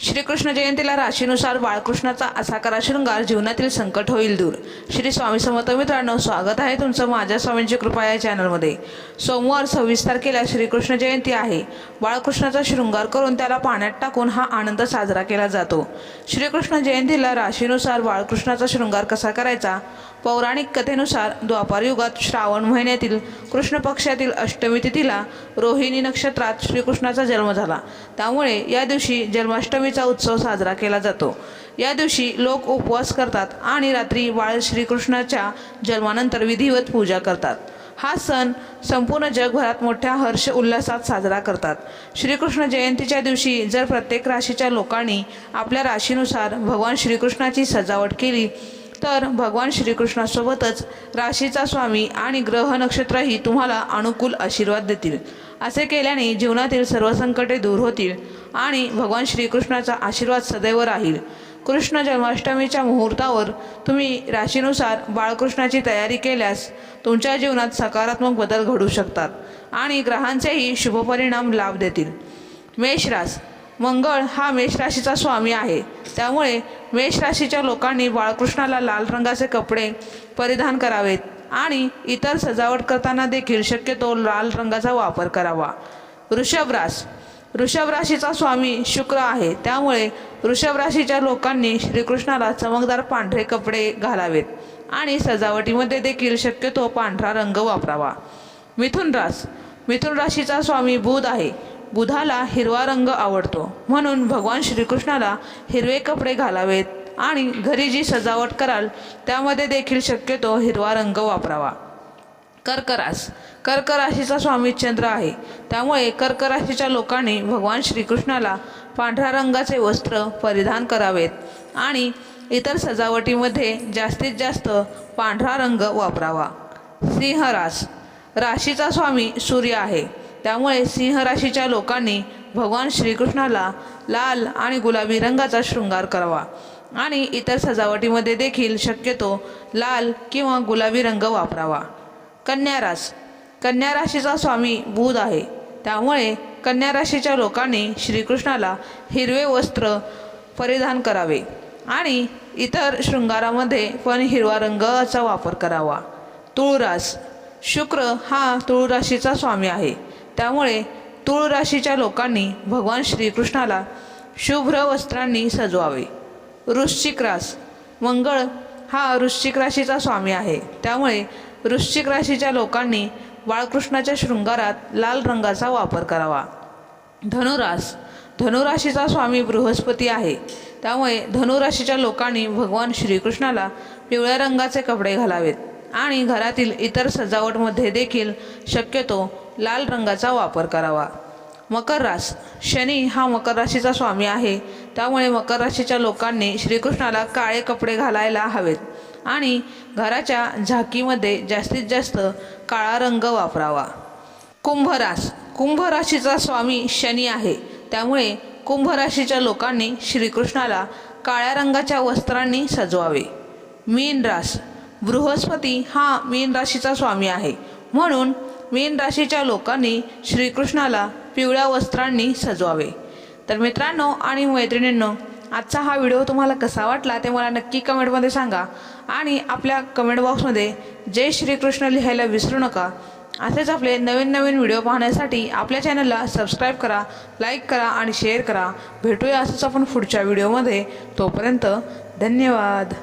श्रीकृष्ण जयंतीला राशीनुसार बाळकृष्णाचा असा करा शृंगार जीवनातील संकट होईल दूर. श्री स्वामी समर्थ मित्रांनो स्वागत आहे तुमचं माझ्या स्वामींची कृपा या चॅनलमध्ये. सोमवार सव्वीस तारखेला श्रीकृष्ण जयंती आहे. बाळकृष्णाचा शृंगार करून त्याला पाण्यात टाकून हा आनंद साजरा केला जातो. श्रीकृष्ण जयंतीला राशीनुसार बाळकृष्णाचा शृंगार कसा करायचा? पौराणिक कथेनुसार द्वापार युगात श्रावण महिन्यातील कृष्ण पक्षातील अष्टमी तिथीला रोहिणी नक्षत्रात श्रीकृष्णाचा जन्म झाला. त्यामुळे या दिवशी जन्माष्टमी जन्माष्टमीचा उत्सव साजरा केला जातो. या दिवशी लोक उपवास करतात आणि रात्री बाळ श्रीकृष्णाच्या जन्मानंतर विधिवत पूजा करतात. हा सण संपूर्ण जगभरात मोठ्या हर्ष उल्हासात साजरा करतात. श्रीकृष्ण जयंतीच्या दिवशी जर प्रत्येक राशीच्या लोकांनी आपल्या राशीनुसार भगवान श्रीकृष्णाची सजावट केली तर भगवान श्रीकृष्णासोबतच राशीचा स्वामी आणि ग्रह नक्षत्रही तुम्हाला अनुकूल आशीर्वाद देतील. असे केल्याने जीवनातील सर्व संकटे दूर होतील आणि भगवान श्रीकृष्णाचा आशीर्वाद सदैव राहील. कृष्ण जन्माष्टमीच्या मुहूर्तावर तुम्ही राशीनुसार बाळकृष्णाची तयारी केल्यास तुमच्या जीवनात सकारात्मक बदल घडू शकतात आणि ग्रहांचेही शुभपरिणाम लाभ देतील. मेष रास मंगळ हा मेष राशीचा स्वामी आहे. त्यामुळे मेष राशीच्या लोकांनी बाळकृष्णाला लाल रंगाचे कपडे परिधान करावेत आणि इतर सजावट करताना देखील शक्यतो लाल रंगाचा वापर करावा. वृषभ रास वृषभ राशीचा स्वामी शुक्र आहे. त्यामुळे वृषभ राशीच्या लोकांनी श्रीकृष्णाला चमकदार पांढरे कपडे घालावेत आणि सजावटीमध्ये देखील शक्यतो पांढरा रंग वापरावा. मिथुन रास मिथुन राशीचा स्वामी बुध आहे. बुधाला हिरवा रंग आवडतो. म्हणून भगवान श्रीकृष्णाला हिरवे कपडे घालावेत आणि घरी जी सजावट कराल त्यामध्ये देखील शक्यतो हिरवा रंग वापरावा. कर्करास. कर्क राशीचा स्वामी चंद्र आहे. त्यामुळे कर्क राशीच्या लोकांनी भगवान श्रीकृष्णाला पांढऱ्या रंगाचे वस्त्र परिधान करावेत आणि इतर सजावटीमध्ये जास्तीत जास्त पांढरा रंग वापरावा. सिंहरास. राशीचा स्वामी सूर्य आहे. त्यामुळे सिंह राशीच्या लोकांनी भगवान श्रीकृष्णाला लाल आणि गुलाबी रंगाचा शृंगार करावा. आणि इतर सजावटीमध्ये देखील शक्यतो लाल किंवा गुलाबी रंग वापरावा. कन्या रास. कन्या राशीचा स्वामी बुध आहे. त्यामुळे कन्या राशीच्या लोकांनी श्रीकृष्णाला हिरवे वस्त्र परिधान करावे आणि इतर शृंगारामध्ये पण हिरवा रंगाचा वापर करावा. तुळरास. शुक्र हा तुळराशीचा स्वामी आहे. त्यामुळे तुळ राशीच्या लोकांनी भगवान श्रीकृष्णाला शुभ्र वस्त्रांनी सजवावे. वृश्चिक रास. मंगळ हा वृश्चिक राशीचा स्वामी आहे. त्यामुळे वृश्चिक राशीच्या लोकांनी बाळकृष्णाच्या शृंगारात लाल रंगाचा वापर करावा. धनुरास. धनुराशीचा स्वामी बृहस्पती आहे. त्यामुळे धनुराशीच्या लोकांनी भगवान श्रीकृष्णाला पिवळ्या रंगाचे कपडे घालावेत आणि घरातील इतर सजावटमध्ये देखील शक्यतो लाल रंगाचा वापर करावा. मकर रास शनी हा मकर राशीचा स्वामी आहे. त्यामुळे मकर राशीच्या लोकांनी श्रीकृष्णाला काळे कपडे घालायला हवेत आणि घराच्या झाकीमध्ये जास्तीत जास्त काळा रंग वापरावा. कुंभ रास कुंभ राशीचा स्वामी शनी आहे. त्यामुळे कुंभ राशीच्या लोकांनी श्रीकृष्णाला काळ्या रंगाच्या वस्त्रांनी सजवावे. मीन रास बृहस्पती हा मीन राशीचा स्वामी आहे. म्हणून मीन राशीच्या लोकांनी श्रीकृष्णाला पिवळ्या वस्त्रांनी सजवावे. तर मित्रांनो आणि मैत्रिणींनो आजचा हा व्हिडिओ तुम्हाला कसा वाटला ते मला नक्की कमेंटमध्ये सांगा आणि आपल्या कमेंट बॉक्समध्ये जय श्रीकृष्ण लिहायला विसरू नका. असेच आपले नवीन नवीन व्हिडिओ पाहण्यासाठी आपल्या चॅनलला सबस्क्राईब करा लाईक करा आणि शेअर करा. भेटूया असंच आपण पुढच्या व्हिडिओमध्ये. तोपर्यंत धन्यवाद.